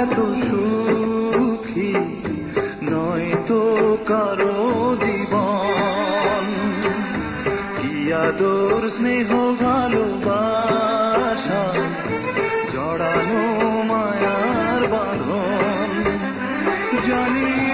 এত সুখী নয় তো কারও জীবন। কি আদর স্নেহ ভালোবাসা জড়ানো মায়ার বাঁধন। জানি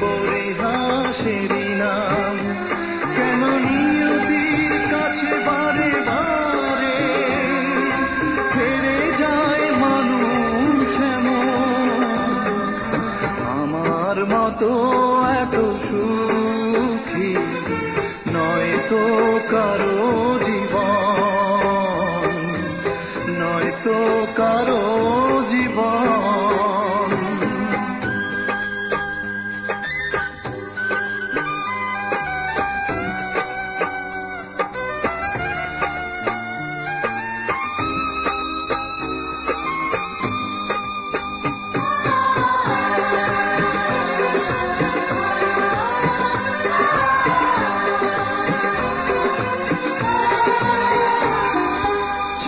পরিহাসেরই নাম। কেন নিয়তির কাছে যায় মানুষ আমার মতো এত সুখী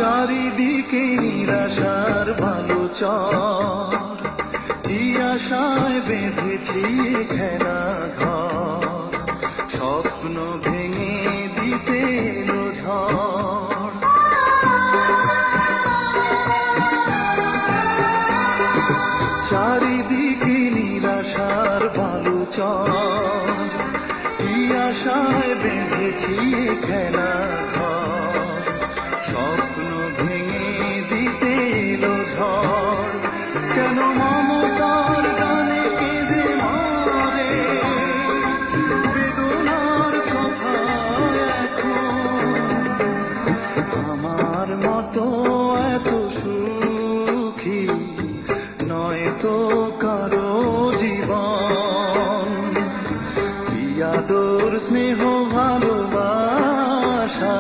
চারিদিকে নিরাশার ভালো চর কি আশায় বেঁধেছি খেলা ঘর স্বপ্ন ভেঙে দিতে ঝড়। চারিদিকে নিরাশার ভালো চর কি আশায় বেঁধেছি খেলা মতো এত সুখী নয় তো কারও জীবন। পিয়াদোর স্নেহ ভালোবাসা